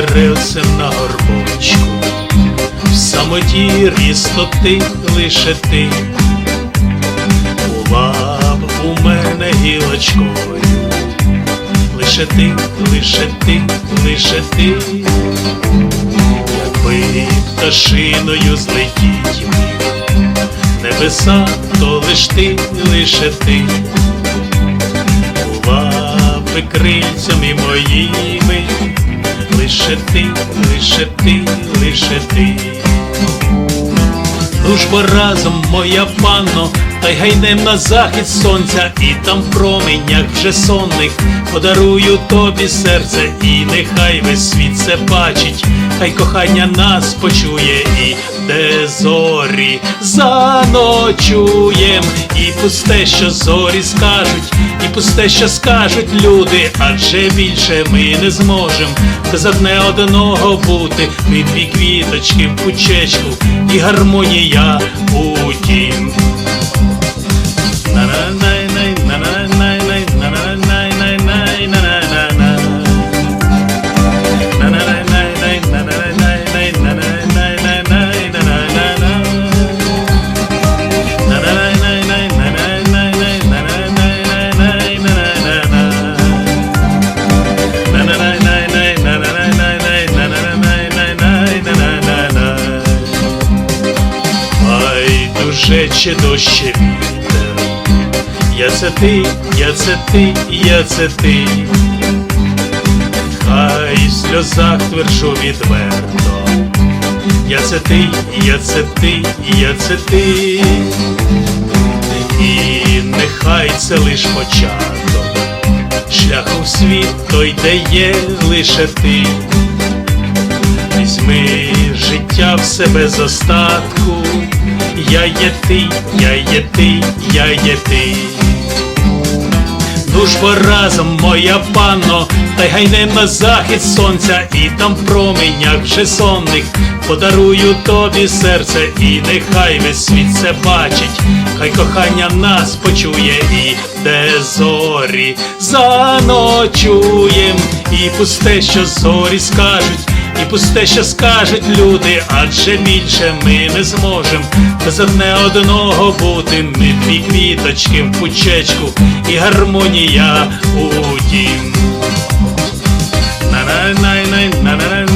деревцем на горбочку, в самоті рістоти лише ти, була б у мене гілочкою, лише ти, лише ти, лише ти, якби пташиною злетіть небеса, то лиш ти, лише ти. Крильцями моїми лише ти, лише ти, лише ти. Ну бо разом, моя панно, та й гайнем на захід сонця, і там в променях вже сонних подарую тобі серце, і нехай весь світ це бачить, хай кохання нас почує, і де зорі заночуєм, і пусте, що зорі скажуть, і пусте, що скажуть люди, адже більше ми не зможем без одне одного бути. Ми дві квіточки в пучечку і гармонія у тім. Чи дощі вітер. Я це ти, я це ти, я це ти. Хай в сльозах тверджу відверто. Я це ти, я це ти, я це ти. І нехай це лиш початок. Шляхом світ той, де є лише ти. Візьми життя в себе з остатку. Я є ти, я є ти, я є ти. Ну ж бо разом, моя панно, та й гайнем на захід сонця, і там променях вже сонних подарую тобі серце, і нехай весь світ це бачить, хай кохання нас почує, і де зорі заночуєм, і пусте, що зорі скажуть і пусте, що скажуть люди, адже більше ми не зможем без одне одного бути. Ми дві квіточки в пучечку і гармонія у дім. На-на-най-най, на-на-най.